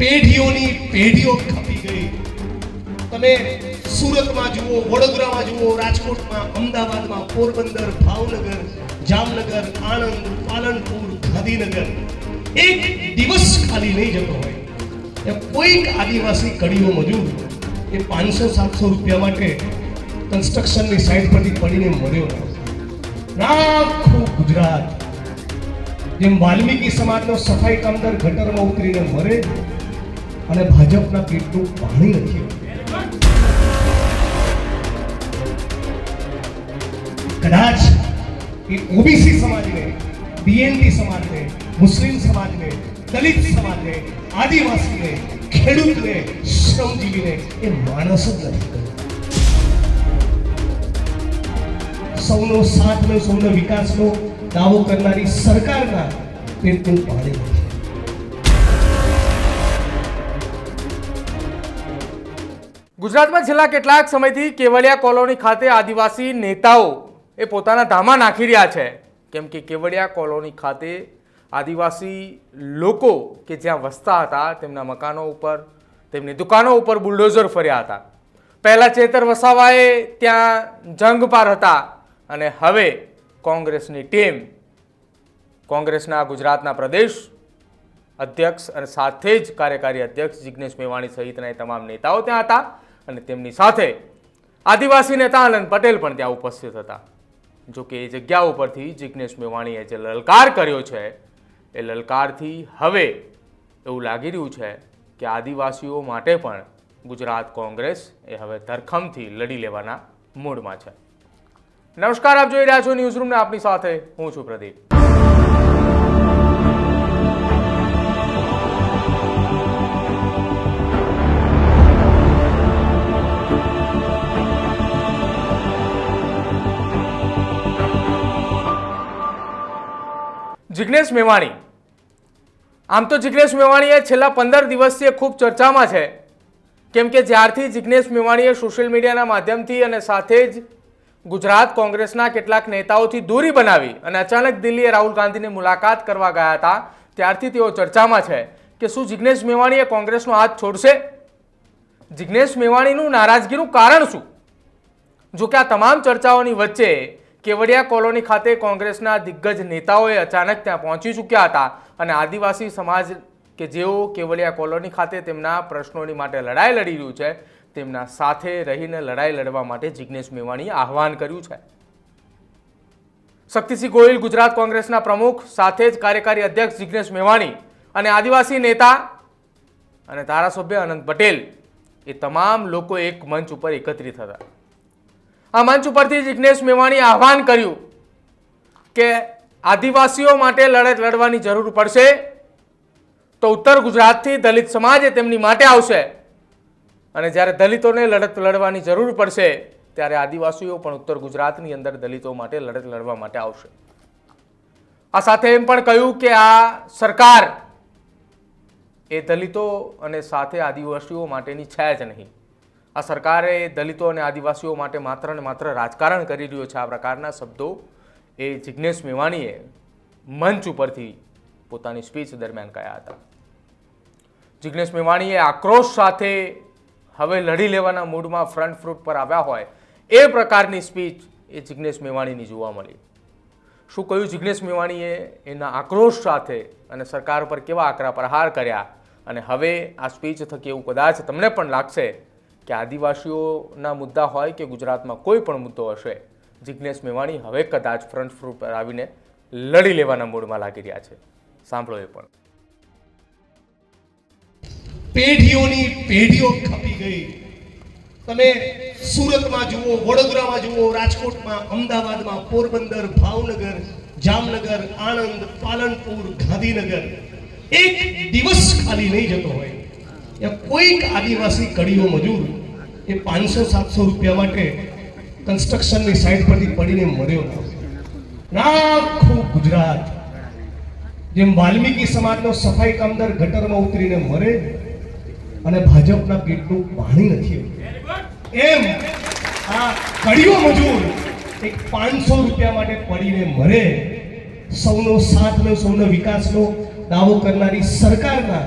પેઢીઓની પેઢીઓ ખપી ગઈ. તમે સુરતમાં જુઓ, વડોદરામાં જુઓ, રાજકોટમાં, અમદાવાદમાં, પોરબંદર, ભાવનગર, જામનગર, આણંદ, પાલનપુર, ગાંધીનગર. એક દિવસ ખાલી નહીં જતો હોય. એ કોઈક આદિવાસી કડીઓ મજૂર એ પાંચસો, સાતસો રૂપિયા માટે કન્સ્ટ્રક્શનની સાઈડ પરથી પડીને મર્યો આખું ગુજરાત. જેમ વાલ્મીકી સમાજનો સફાઈ કામદાર ગટરમાં ઉતરીને મરે અને ભાજપના પેટનું પાણી નથી કદાચ એ ઓબીસી સમાજને બીએનટી સમાજને, મુસ્લિમ સમાજને, દલિત સમાજને, આદિવાસીને, ખેડૂતને, શ્રમજીવીને એ માણસ જ નથી કરતો. સૌનો સાથનો સૌનો વિકાસનો દાવો કરનારી સરકારના પેટનું પાણી નથી ગુજરાતમાં છેલ્લા કેટલાક સમયથી કેવડિયા કોલોની ખાતે આદિવાસી નેતાઓ એ પોતાના ધામા નાખી રહ્યા છે. કેમ કે કેવડિયા કોલોની ખાતે આદિવાસી લોકો કે જ્યાં વસતા હતા, તેમના મકાનો ઉપર, તેમની દુકાનો ઉપર બુલડોઝર ફર્યા હતા. પહેલાં ચેતર વસાવાએ ત્યાં જંગ પાર હતા અને હવે કોંગ્રેસની ટીમ, કોંગ્રેસના ગુજરાતના પ્રદેશ અધ્યક્ષ અને સાથે જ કાર્યકારી અધ્યક્ષ જિગ્નેશ મેવાણી સહિતના તમામ નેતાઓ ત્યાં હતા. અને તેમની સાથે આદિવાસી નેતા આનંદ પટેલ પણ ત્યાં ઉપસ્થિત હતા. જો કે એ જગ્યા ઉપરથી જિજ્ઞેશ મેવાણીએ જે લલકાર કર્યો છે, એ લલકારથી હવે એવું લાગી રહ્યું છે કે આદિવાસીઓ માટે પણ ગુજરાત કોંગ્રેસ એ હવે ધરખમથી લડી લેવાના મૂડમાં છે. નમસ્કાર, આપ જોઈ રહ્યા છો ન્યૂઝરૂમને, આપની સાથે હું છું પ્રદીપ. જિગ્નેશ મેવાણી. આમ તો જિગ્નેશ મેવાણીએ છેલ્લા પંદર દિવસથી ખૂબ ચર્ચામાં છે. કેમ કે જ્યારથી જિગ્નેશ મેવાણીએ સોશિયલ મીડિયાના માધ્યમથી અને સાથે જ ગુજરાત કોંગ્રેસના કેટલાક નેતાઓથી દૂરી બનાવી અને અચાનક દિલ્હીએ રાહુલ ગાંધીની મુલાકાત કરવા ગયા હતા, ત્યારથી તેઓ ચર્ચામાં છે કે શું જિગ્નેશ મેવાણીએ કોંગ્રેસનો હાથ છોડશે? જિગ્નેશ મેવાણીનું નારાજગીનું કારણ શું? જો કે આ તમામ ચર્ચાઓની વચ્ચે કેવડિયા કોલોની ખાતે કોંગ્રેસના દિગ્ગજ નેતાઓએ અચાનક ત્યાં પહોંચી ચૂક્યા હતા અને આદિવાસી સમાજ કે જેઓ કેવડિયા કોલોની ખાતે તેમના પ્રશ્નોની માટે લડાઈ લડી રહ્યું છે, તેમના સાથે રહીને લડાઈ લડવા માટે જિગ્નેશ મેવાણીએ આહવાન કર્યું છે. શક્તિસિંહ ગોહિલ, ગુજરાત કોંગ્રેસના પ્રમુખ, સાથે જ કાર્યકારી અધ્યક્ષ જિગ્નેશ મેવાણી અને આદિવાસી નેતા અને ધારાસભ્ય અનંત પટેલ એ તમામ લોકો એક મંચ ઉપર એકત્રિત હતા. આ મંચ ઉપરથી જિજ્ઞેશ મેવાણીએ આહવાન કર્યું કે આદિવાસીઓ માટે લડત લડવાની જરૂર પડશે તો ઉત્તર ગુજરાતથી દલિત સમાજ તેમની માટે આવશે. અને જ્યારે દલિતોને લડત લડવાની જરૂર પડશે, ત્યારે આદિવાસીઓ પણ ઉત્તર ગુજરાતની અંદર દલિતો માટે લડત લડવા માટે આવશે. આ સાથે એમ પણ કહ્યું કે આ સરકાર એ દલિતો અને સાથે આદિવાસીઓ માટેની છે જ નહીં. આ સરકારે દલિતો અને આદિવાસીઓ માટે માત્ર ને માત્ર રાજકારણ કરી રહ્યો છે. આ પ્રકારના શબ્દો એ જિગ્નેશ મેવાણીએ મંચ ઉપરથી પોતાની સ્પીચ દરમિયાન કહ્યા હતા. જિગ્નેશ મેવાણીએ આક્રોશ સાથે હવે લડી લેવાના મૂડમાં ફ્રન્ટ ફ્રૂટ પર આવ્યા હોય એ પ્રકારની સ્પીચ એ જિજ્ઞેશ મેવાણીની જોવા મળી. શું કહ્યું જિગ્નેશ મેવાણીએ? એના આક્રોશ સાથે અને સરકાર પર કેવા આકરા પ્રહાર કર્યા અને હવે આ સ્પીચ થકી એવું કદાચ તમને પણ લાગશે કે આદિવાસીઓના મુદ્દા હોય કે ગુજરાતમાં કોઈ પણ મુદ્દો હશે, જિગ્નેશ મેવાણી હવે કદાચ ફ્રન્ટ ફ્રૂટ પર આવીને લડી લેવાના મૂડમાં લાગી રહ્યા છે. સાંભળો એ પણ. પેઢીઓની પેઢીઓ ખપી ગઈ. તમે સુરતમાં જુઓ, વડોદરામાં જુઓ, રાજકોટમાં, અમદાવાદમાં, પોરબંદર, ભાવનગર, જામનગર, આણંદ, પાલનપુર, ગાંધીનગર. એક દિવસ ખાલી નહીં જતો હોય. કોઈક આદિવાસી કડીઓ મજૂર એ પાંચસો, સાતસો રૂપિયા માટે કન્સ્ટ્રક્શનની સાઇટ પરથી પડીને મર્યો ના આખું ગુજરાત, જેમ વાલ્મીકી સમાજનો સફાઈ કામદાર ગટરમાં ઉતરીને મરે અને ભાજપના પેટનું પાણી નથી એમ આ કડીઓ મજૂર એક પાંચસો રૂપિયા માટે પડીને મરે. સૌનો સાથનો, સૌનો વિકાસનો દાવો કરનારી સરકારના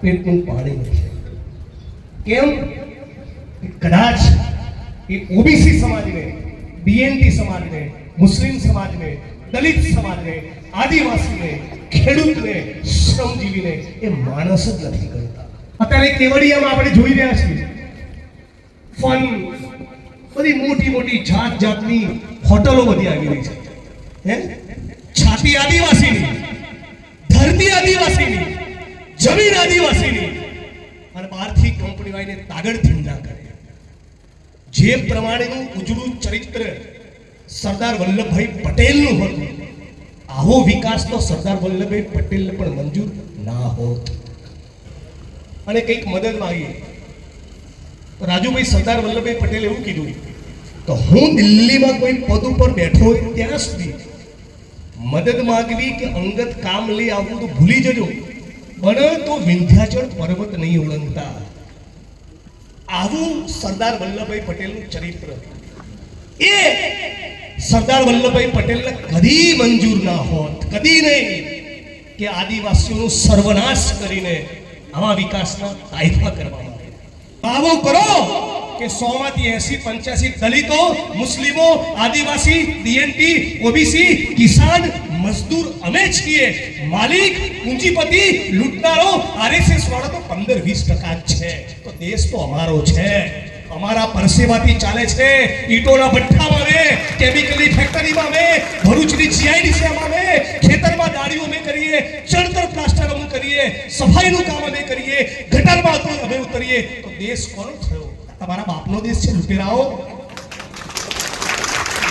પેટનું પાણી નથી. કેમ? કદાચ એ ઓબીસી સમાજને બીએનટી સમાજને, મુસ્લિમ સમાજને, દલિત સમાજને, આદિવાસીને, ખેડૂતને, શ્રમજીવીને એ માણસ જ નથી કરતા. અત્યારે કેવડિયામાં આપણે જોઈ રહ્યા છીએ. ફન બધી મોટી મોટી જાત જાતની હોટલો બધી આવી રહી છે. હે? છાતી આદિવાસીની, ધરતી આદિવાસીની, જમીન આદિવાસીની. અને બહારથી કંપનીઓ આવીને તાગડથી ના કરે. જે પ્રમાણેનું ઉજળું ચરિત્ર સરદાર વલ્લભભાઈ પટેલનું હતું, આવો વિકાસ તો સરદાર વલ્લભભાઈ પટેલને પણ મંજૂર ના હોત. અને કંઈક મદદ માગીએ. રાજુભાઈ સરદાર વલ્લભભાઈ પટેલે એવું કીધું, તો હું દિલ્હીમાં કોઈ પદ ઉપર બેઠો હોય ત્યાં સુધી મદદ માગવી કે અંગત કામ લઈ આવવું તો ભૂલી જજો. બને તો વિંધ્યાચળ પર્વત નહીં ઓળંગતા. આવું સરદાર વલ્લભભાઈ પટેલનું ચરિત્ર. એ સરદાર વલ્લભભાઈ પટેલને કદી મંજૂર ના હોત, કદી નહીં કે આદિવાસીઓનો સર્વનાશ કરીને આવા વિકાસના કાયદા કરવામાં આવે. દાવો કરો કે સો માંથી એસી પંચ્યાસી દલિતો, મુસ્લિમો, આદિવાસી, ડીએનટી, ઓબીસી, કિસાન મજદૂર અમે છીએ. માલિક, પૂંજીપતિ, લૂંટનારો, આરએસએસ વાળો તો પંદર વીસ ટકા જ છે. તો દેશ તો અમારો છે. અમારા પરસેવાથી ચાલે છે. ઈટોના ભઠ્ઠામાં આવે કેમિકલની ફેક્ટરીમાં આવે ભરૂચની જીઆઈડીસીમાં અમે, ખેતરમાં દાળીઓ અમે કરીએ, ચણતર પ્લાસ્ટર અમે કરીએ, સફાઈનું કામ અમે કરીએ ગટરમાં અમે ઉતરીએ. તો દેશ કોનો થયો? તમારા બાપનો દેશ છે, લૂંટેરાઓ.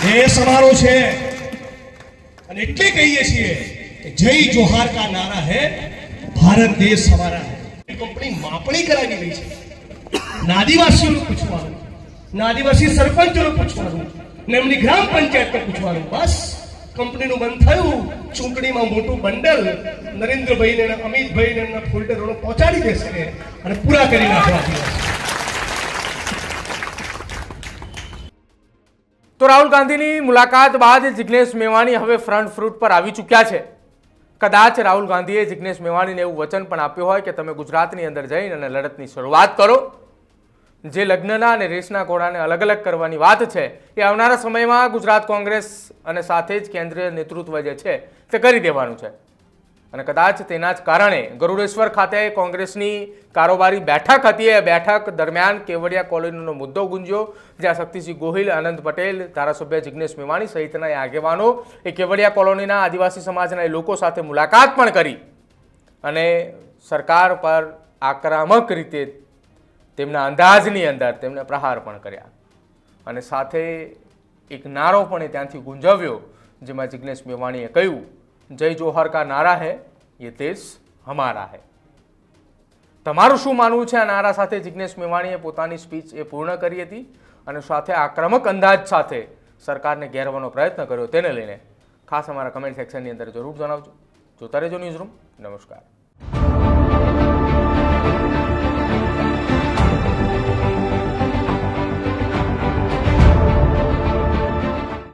દેશ અમારો છે. અને એટલે કહીએ છીએ કે જય જોહાર કા નારા હે, ભારત દેશ હમારા હે. કંપની માપણી કરાવી રહી છે. આદિવાસીઓનું પૂછવાનું આદિવાસી સરપંચોનું પૂછવાનું, ને એમની ગ્રામ પંચાયતને પૂછવાનું. બસ, કંપનીનું બંધ થયું. ચૂંટણીમાં મોટું બંડલ નરેન્દ્રભાઈને અમિતભાઈને એમના ફોલ્ડરોને પહોંચાડી દેશે અને પૂરા કરી નાખવા તો રાહુલ ગાંધીની મુલાકાત બાદ જિગ્નેશ મેવાણી હવે ફ્રન્ટ ફ્રૂટ પર આવી ચૂક્યા છે. કદાચ રાહુલ ગાંધીએ જિગ્નેશ મેવાણીને એવું વચન પણ આપ્યું હોય કે તમે ગુજરાતની અંદર જઈને અને લડતની શરૂઆત કરો. જે લગ્નના અને રેસના ઘોડાને અલગ અલગ કરવાની વાત છે, એ આવનારા સમયમાં ગુજરાત કોંગ્રેસ અને સાથે જ કેન્દ્રીય નેતૃત્વ જે છે, તે કરી દેવાનું છે. અને કદાચ તેના જ કારણે ગરુડેશ્વર ખાતે કોંગ્રેસની કારોબારી બેઠક હતી. એ બેઠક દરમિયાન કેવડિયા કોલોનીનો મુદ્દો ગુંજ્યો, જ્યાં શક્તિસિંહ ગોહિલ, આનંદ પટેલ, ધારાસભ્ય જિગ્નેશ મેવાણી સહિતના આગેવાનો એ કેવડિયા કોલોનીના આદિવાસી સમાજના લોકો સાથે મુલાકાત પણ કરી. અને સરકાર પર આક્રમક રીતે તેમના અંદાજની અંદર તેમને પ્રહાર પણ કર્યા. અને સાથે એક નારો પણ એ ત્યાંથી ગુંજવ્યો, જેમાં જિગ્નેશ મેવાણીએ કહ્યું જય જોહર કા નારા હે ये દેશ હમારા હે. તમારું શું માનવું છે આ નારા સાથે જિગ્નેશ મેવાણીએ પોતાની સ્પીચ એ પૂર્ણ કરી હતી અને સાથે આક્રમક અંદાજ સાથે સરકારને ઘેરવાનો પ્રયત્ન કર્યો તેને લઈને? ખાસ અમારા કમેન્ટ સેક્શનની અંદર જરૂર જણાવજો. જોતા રહેજો ન્યૂઝ રૂમ નમસ્કાર.